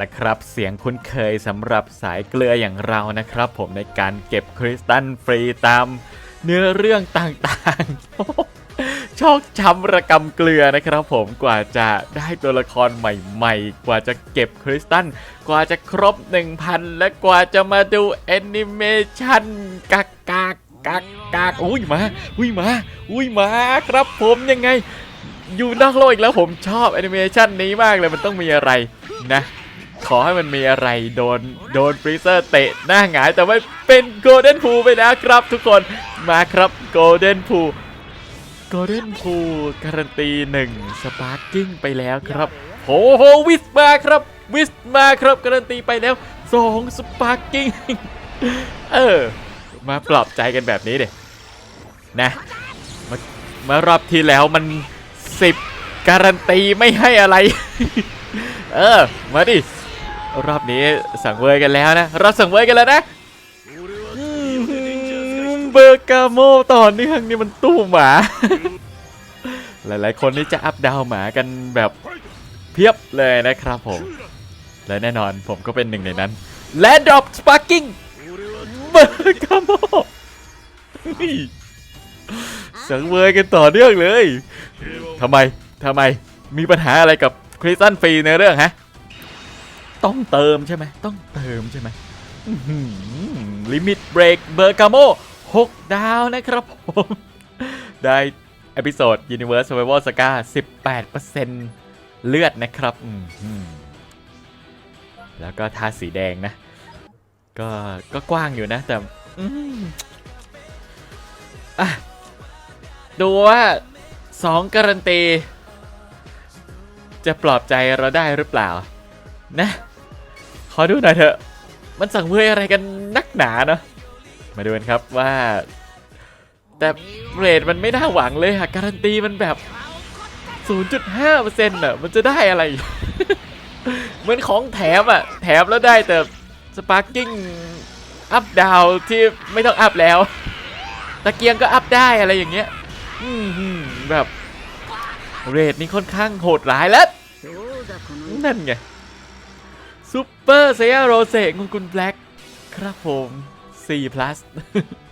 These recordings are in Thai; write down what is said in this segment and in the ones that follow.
ละครับ เสียงคุ้นเคยสำหรับสายเกลืออย่างเรานะครับ ผมในการเก็บคริสตัลฟรีตามเนื้อเรื่องต่างๆ ชอกช้ำระกำเกลือนะครับผมกว่าจะได้ตัวละครใหม่ๆ กว่าจะเก็บคริสตัลกว่าจะครบ 1,000 และกว่าจะมาดูแอนิเมชันกักกากกักกากอุ้ยมาอุ้ยมาอุ้ยมาครับผมยังไงอยู่นอกโลกอีกแล้วผมชอบแอนิเมชันนี้มากเลยมันต้องมีอะไรนะ ขอให้มันมีอะไรโดนโดนฟรีเซอร์เตะหน้าหงายแต่ว่าเป็นโกลเด้นพูไปแล้วครับทุกคนมาครับโกลเด้นพูโกลเด้นพูการันตีหนึ่งสปาร์กิ้งไปแล้วครับโหโหวิสมาครับวิสมาครับการันตีไปแล้วสองสปาร์กิ้งเออมาปลอบใจกันแบบนี้เด็นะมามารอบที่แล้วมัน10การันตีไม่ให้อะไร เออ มาดิ รอบนี้สั่งเวยกันแล้วนะเราสั่งเวยกันแล้วนะอืมเบอร์กาโมต่อเนื่องนี่มันตู้หมา หลายๆ คนนี่จะอัพดาวหมากันแบบเพียบเลยนะครับผม และแน่นอนผมก็เป็นหนึ่งในนั้น และดรอปสปาร์กิ้งเบอร์กาโมสังเวยกันต่อเนื่องเลยทำไมทำไมมีปัญหาอะไรกับคริสตันฟรีในเรื่องฮะ ต้องเติมใช่ไหมต้องเติมใช่ไหมลิมิตเบรกเบอร์กาโม6ดาวนะครับผม ได้เอพิโซด Universe Survival Saga 18%เลือดนะครับ แล้วก็ทาสีแดงนะ ก็ก็กว้างอยู่นะ แต่ดูว่าสองการันตี จะปลอบใจเราได้หรือเปล่า นะ ขอดูหน่อยเถอะ มันสั่งเวยอะไรกันนักหนาเนาะมาดูกันครับว่า แต่เรทมันไม่น่าหวังเลยอะการันตีมันแบบ 0.5%อะมันจะได้อะไร เหมือนของแถมอะ แถมแล้วได้แต่สปาร์กิ้งอัพดาวที่ไม่ต้องอัพแล้ว ตะเกียงก็อัพได้อะไรอย่างเงี้ยแบบเรทนี่ค่อนข้างโหดร้ายแล้ว นั่นไง ซูเปอร์เซียโรเซงกุลแบล็กครับผม4 plus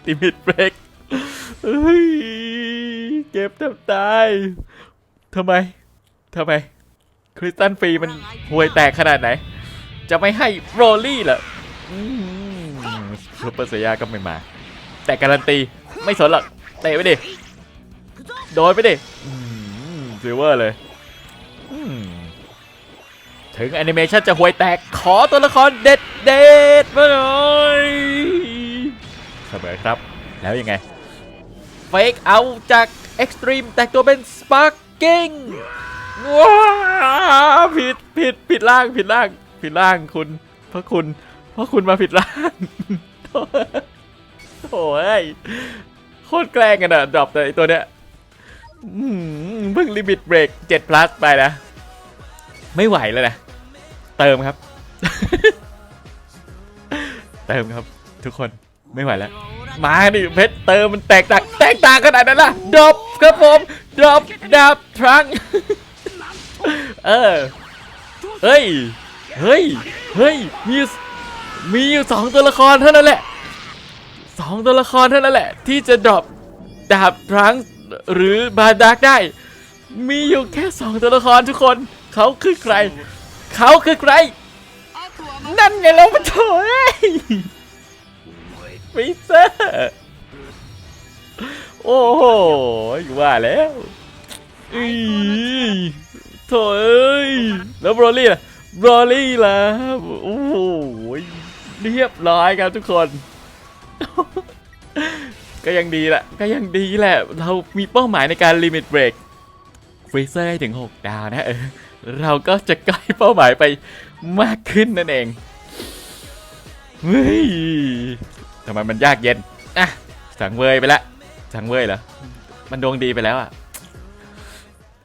ติมิดเบรกเก็บแทบตายทำไมทำไม คริสตันฟรีมันห่วยแตกขนาดไหน จะไม่ให้โรลลี่เหรอซูเปอร์เซียก็ไม่มา แต่การันตี ไม่สนหรอกเตะไปดิ โดนไปดิซิลเวอร์เลย อืม ถึงแอนิเมชันจะห่วยแตกขอตัวละครเด็ดเด็ดมาหน่อยเสมอครับแล้วยังไงเฟกเอาจากเอ็กซ์ตรีมแตกตัวเป็นสปาร์กิ้งว้าผิดผิดผิดล่างผิดล่างผิดล่างคุณเพราะคุณเพราะคุณมาผิดล่างโถ่เอ้ยโคตรแกล้งกันอะดรอปแต่ตัวเนี้ยเพิ่งลิมิตเบรก7 plus ไปนะ ไม่ไหวแล้วนะ เติมครับ เติมครับ ทุกคนไม่ไหวแล้ว มาดิเพชรเติมมันแตกต่างแตกต่างขนาดนั้นล่ะดรอปครับผมดรอปดับทรังเออเฮ้ยเฮ้ยเฮ้ยมีมีอยู่สองตัวละครเท่านั้นแหละสองตัวละครเท่านั้นแหละ ที่จะดรอปดาบทรังหรือบาดาร์กได้ มีอยู่แค่สองตัวละครทุกคน เขาคือใคร เขาคือใคร นั่นไงเรามาโถยฟิเซอร์โอ้โหว่าแล้วอีโถอยแล้วบรอลี่ล่ะบรอลลี่ล่ะโอ้โหเรียบร้อยครับทุกคน ก็ยังดีแหละก็ยังดีแหละ เรามีเป้าหมายในการลิมิตเบรกฟรีเซอร์ให้ถึง 6 ดาวนะเออ เราก็จะใกล้เป้าหมายไปมากขึ้นนั่นเองเฮ้ยทำไมมันยากเย็นอะสังเวยไปแล้วสังเวยเหรอมันดวงดีไปแล้วอะ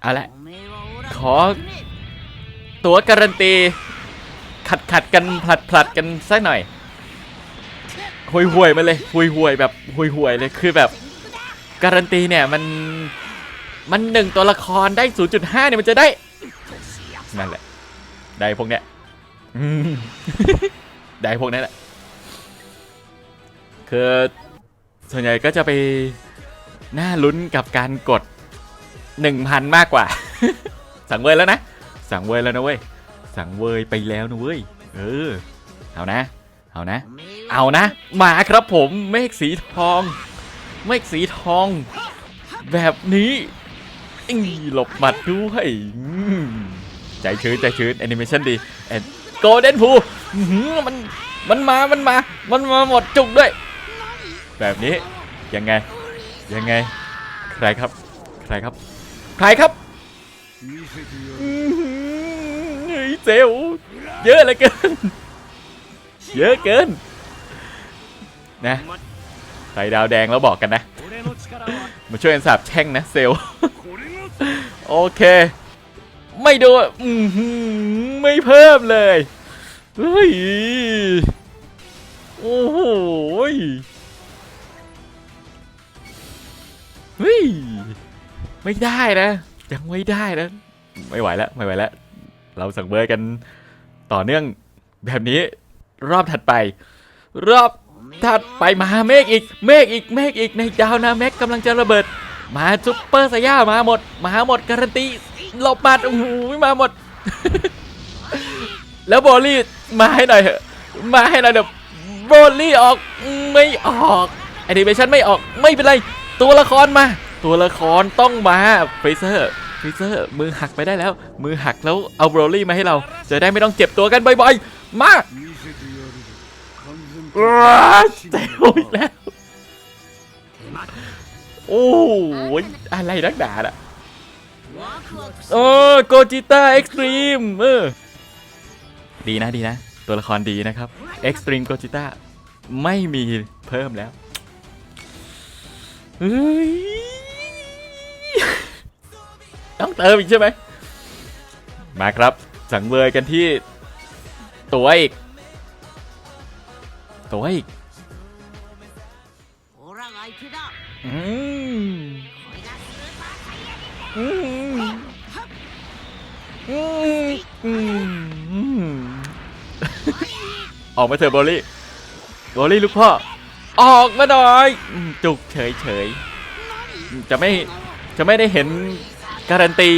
เอาละขอตัวการันตี ขัดขัดกันผลัดผลัดกันสักหน่อยห่วยห่วยมาเลยห่วยห่วยแบบห่วยห่วยเลยคือแบบการันตีเนี่ยมันมันหนึ่งตัวละครได้ 0.5เนี่ยมันจะได้ นั่นแหละ ได้พวกเนี้ยได้พวกนั้นแหละ คือส่วนใหญ่ก็จะไปน่าลุ้นกับการกดหนึ่งพันมากกว่า สั่งเวยแล้วนะ สั่งเวยแล้วนะเว้ย สั่งเวยไปแล้วนะเว้ย เออ เอานะ เอานะ เอานะ มาครับผม เมฆสีทอง เมฆสีทอง แบบนี้อหลบหมัดด้วย ใจชื้นใจชื้นแอนิเมชันดีโกลเด้นพูมันมันมา มันมา มันมาหมดจุกด้วย แบบนี้ยังไงยังไง ใครครับ ใครครับ ใครครับเฮ้ยเซลเยอะเหลือเกิน เยอะเกิน นะใส่ดาวแดงแล้วบอกกันนะ มาช่วยกันสาบแช่งนะเซล โอเค ไม่โดนอื้อหือไม่เพิ่มเลยเฮ้ยโอ้โหเฮ้ยไม่ได้นะ ยังไม่ได้นะ ไม่ไหวแล้วไม่ไหวแล้ว เราสั่งเบอร์กันต่อเนื่องแบบนี้รอบถัดไป รอบถัดไปมาเมฆอีก เมฆอีกเมฆอีกในดาวนาแม็กกำลังจะระเบิด มาซุปเปอร์สยามาหมด มาหมดการันตี หลบบัดโอ้โหมาหมด แล้วโบลี่มาให้หน่อยเถอะ มาให้หน่อยเดี๋ยวโบลี่ออกไม่ออกแอนิเมชันไม่ออกไม่เป็นไรตัวละครมา ตัวละครต้องมาเฟเซอร์เฟเซอร์มือหักไปได้แล้ว มือหักแล้วเอาโบลี่มาให้เรา จะได้ไม่ต้องเจ็บตัวกันบ่อยๆมาเจ็บอีกแล้ว โอ้โหอะไรนักด่าอะ โอ้โกจิต้าเอ็กซ์ตรีมเออดีนะดีนะ ตัวละครดีนะครับเอ็กซ์ตรีมโกจิต้าไม่มีเพิ่มแล้วต้องเติมอีกใช่ไหมมาครับ สังเวยกันที่ ตัวอีก ตัวอีกอืม ออกมาเถอะบอลลี่บอลลี่ลูกพ่อ ออกมาหน่อย จุกเฉยเฉยๆจะไม่จะไม่ได้เห็นการันตี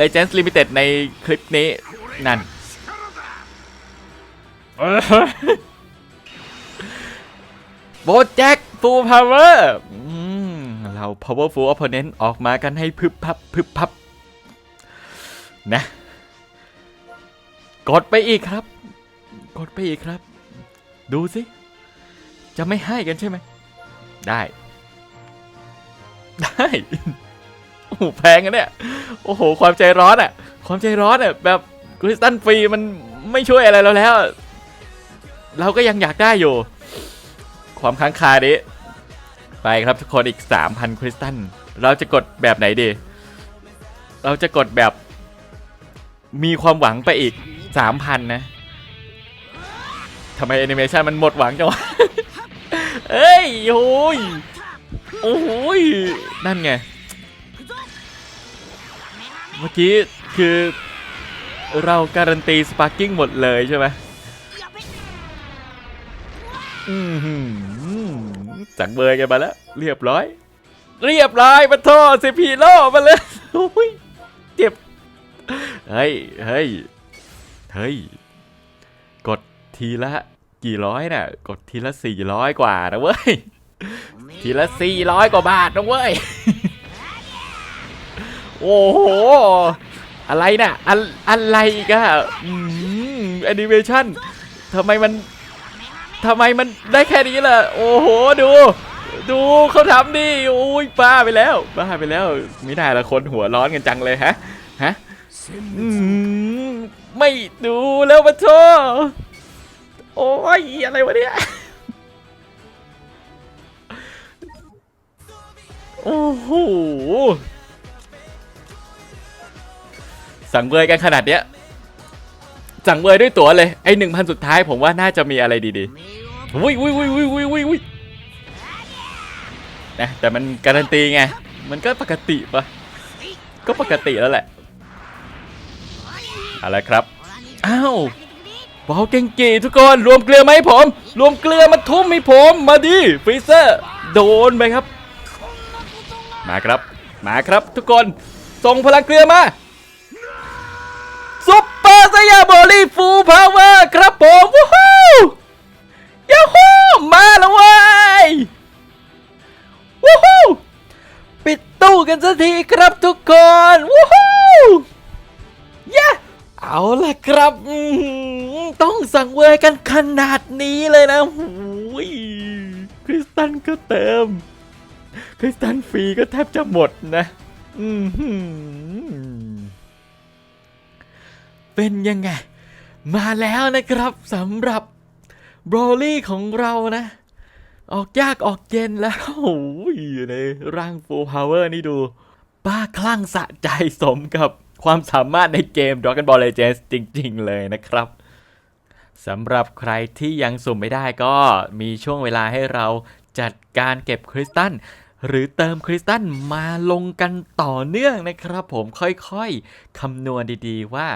Legends Limited ในคลิปนี้นั่น โบแจ็คฟูลพาวเวอร์เรา powerful opponent ออกมากันให้พึบพับพึบพับ นะ กดไปอีกครับ กดไปอีกครับ ดูสิ จะไม่ให้กันใช่ไหม ได้ ได้ โอ้โหแพงอะเนี่ย โอ้โห ความใจร้อนอะความใจร้อนอะแบบคริสตันฟรีมันไม่ช่วยอะไรเราแล้ว เราก็ยังอยากได้อยู่ ความค้างคานี้ไปครับทุกคนอีก 3,000 คริสตัลเราจะกดแบบไหนดี เราจะกดแบบมีความหวังไปอีก 3,000 นะ ทำไมแอนิเมชันมันหมดหวังจังวะ เอ้ยโอ้ยโอ้ยนั่นไง เมื่อกี้คือเราการันตีสปาร์กิ้งหมดเลยใช่ไหมอือหือจังเบยกันมาแล้ว เรียบร้อย เรียบร้อยมาโทษสิพีโร่มาเลยโอ้ยเจ็บ เฮ้ย เฮ้ย เฮ้ย ทีละกี่ร้อยน่ะ กดทีละสี่ร้อยกว่านะเว้ย ทีละสี่ร้อยกว่าบาทนะเว้ย โอ้โห อะไรน่ะอะอะไรอีกันอืมแอนิเมชันทำไมมันทำไมมันได้แค่นี้ล่ะ โอ้โห ดู ดูเขาทำดิโอ้ยบ้าไปแล้วบ้าไปแล้วไม่ได้ละคนหัวร้อนกันจังเลยฮะ ฮะอืมไม่ดูแล้วมาโท โอ้ยอะไรวะเนี่ยโอ้โหสังเวยกันขนาดเนี้ยสังเวยด้วยตั๋วเลยไอหนึ่งพันสุดท้ายผมว่าน่าจะมีอะไรดีๆวุ้วุ้ยวุ้ยวุ้ยวุ้ยวุ้ยวุ้ยนะแต่มันการันตีไง มันก็ปกติปะก็ปกติแล้วแหละอะไรครับ อ้าว บอลเก่งกีทุกคนรวมเกลือไหมผม รวมเกลือมาทุ่มให้ผมมาดิฟรีเซอร์โดนไปครับ มาครับ มาครับทุกคน ส่งพลังเกลือมา คริสตันฟรีก็แทบจะหมดนะ อือหือเป็นยังไง มาแล้วนะครับสำหรับบรอลี่ของเรานะ ออกยากออกเย็นแล้วโอ้ยในร่าง Full Power นี่ดูบ้าคลั่งสะใจสมกับความสามารถในเกม Dragon Ball Legends จริง ๆ เลยนะครับสำหรับใครที่ยังสุ่มไม่ได้ก็มีช่วงเวลาให้เราจัดการเก็บคริสตัล หรือเติมคริสตัลมาลงกันต่อเนื่องนะครับ ผมค่อยๆคำนวณดีๆว่า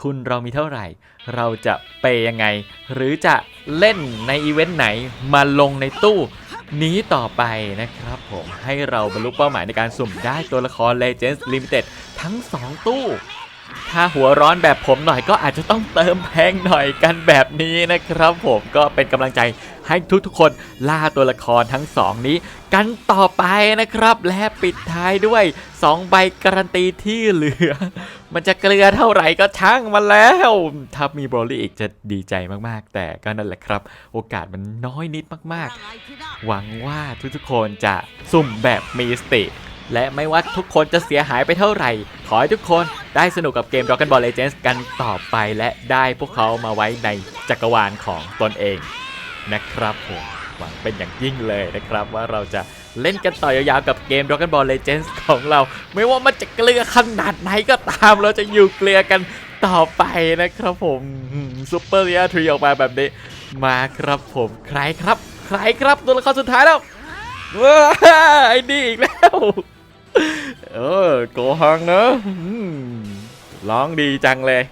ทุนเรามีเท่าไหร่ เราจะเปยังไง หรือจะเล่นในอีเวนต์ไหนมาลงในตู้นี้ต่อไปนะครับผมให้เราบรรลุเป้าหมายในการสุ่มได้ตัวละคร Legends Limited ทั้ง 2 ตู้ ถ้าหัวร้อนแบบผมหน่อยก็อาจจะต้องเติมแพงหน่อยกันแบบนี้นะครับผมก็เป็นกำลังใจ ให้ทุกๆคนล่าตัวละครทั้งสองนี้ กันต่อไปนะครับ และปิดท้ายด้วย 2 ใบการันตีที่เหลือ มันจะเกลือเท่าไหร่ก็ช่างมันแล้ว ถ้ามีโอลี่อีกจะดีใจมากๆ แต่ก็นั่นแหละครับ โอกาสมันน้อยนิดมากๆ หวังว่าทุกๆคนจะสุ่มแบบมีสติและไม่ว่าทุกคนจะเสียหายไปเท่าไหร่ ขอให้ทุกคนได้สนุกกับเกม Dragon Ball Legends กันต่อไปและได้พวกเขามาไว้ในจักรวาลของตนเอง นะครับผมหวังเป็นอย่างยิ่งเลยนะครับ ว่าเราจะเล่นกันต่อยาวๆกับเกม Dragon Ball Legends ของเรา ไม่ว่ามันจะเกลือขนาดไหนก็ตาม เราจะอยู่เกลือกันต่อไปนะครับผมซุปเปอร์เรียทรีออกมาแบบนี้ มาครับผมใครครับ ใครครับตัวละครสุดท้ายแล้วว้าไอ้นี่อีกแล้ว เออโกหังเนอะร้องดีจังเลย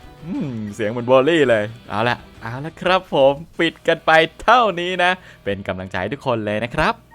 เสียงเหมือนบอลลี่เลย เอาละ เอาละครับผมปิดกันไปเท่านี้นะ เป็นกำลังใจให้ทุกคนเลยนะครับ